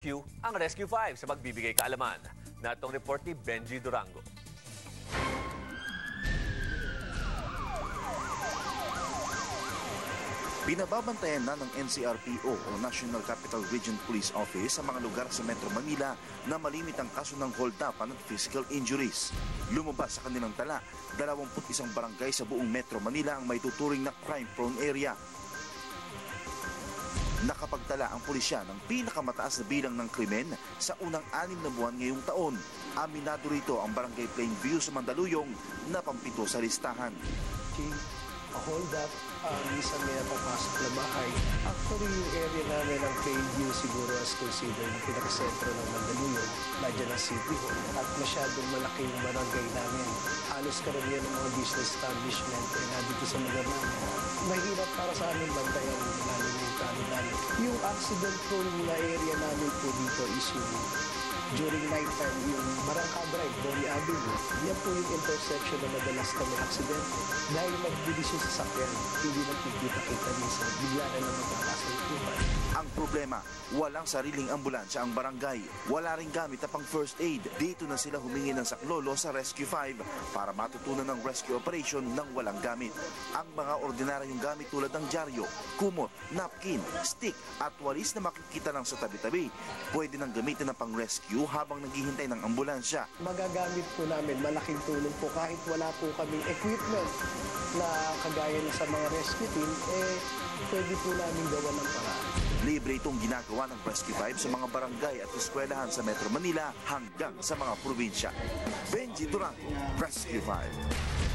Q ang Rescue 5 sa magbibigay kaalaman. Natong report ni Benji Durango. Binababantayan na ng NCRPO o National Capital Region Police Office sa mga lugar sa Metro Manila na malimit ang kaso ng hold-upan at physical injuries. Lumabas sa kanilang tala, 21 barangay sa buong Metro Manila ang may tuturing na crime-prone area. Nakapagtala ang pulisya ng pinakamataas na bilang ng krimen sa unang anim na buwan ngayong taon. Aminado rito ang barangay Plainview sa Mandaluyong na pampito sa listahan. a hold up um, minsan may napapasok na bahay. Actually, yung area namin ng Plainview siguro as considered yung pinakasentro ng Mandaluyong, nandiyan ang City Hall. At masyadong malaki yung barangay namin. Halos karamihan ng mga business establishment ay nandito sa namin. Mahirap para sa amin bantayan lalo na yung kano namin. Yung accident prone na area namin po dito is yung during night time, yung Barangka Drive, Bonnie Avenue, yan po yung intersection na madalas kami aksidente. Dahil magbilis yung sasakyan, hindi nagkikita-kita minsan, bigla na lang magkakasalpuhan. Problema, walang sariling ambulansya ang barangay. Wala ring gamit na pang first aid. Dito na sila humingi ng saklolo sa Rescue 5 para matutunan ng rescue operation ng walang gamit. Ang mga ordinaryong gamit tulad ng dyaryo, kumot, napkin, stick at walis na makikita lang sa tabi-tabi, pwede nang gamitin ng pang-rescue habang naghihintay ng ambulansya. Magagamit po namin, malaking tulong po kahit wala po kaming equipment na kagaya na sa mga rescue team, eh pwede po namin gawa ng paraan. Libre itong ginagawa ng Rescue 5 sa mga barangay at eskwelahan sa Metro Manila hanggang sa mga probinsya. Benji Durango, Rescue 5.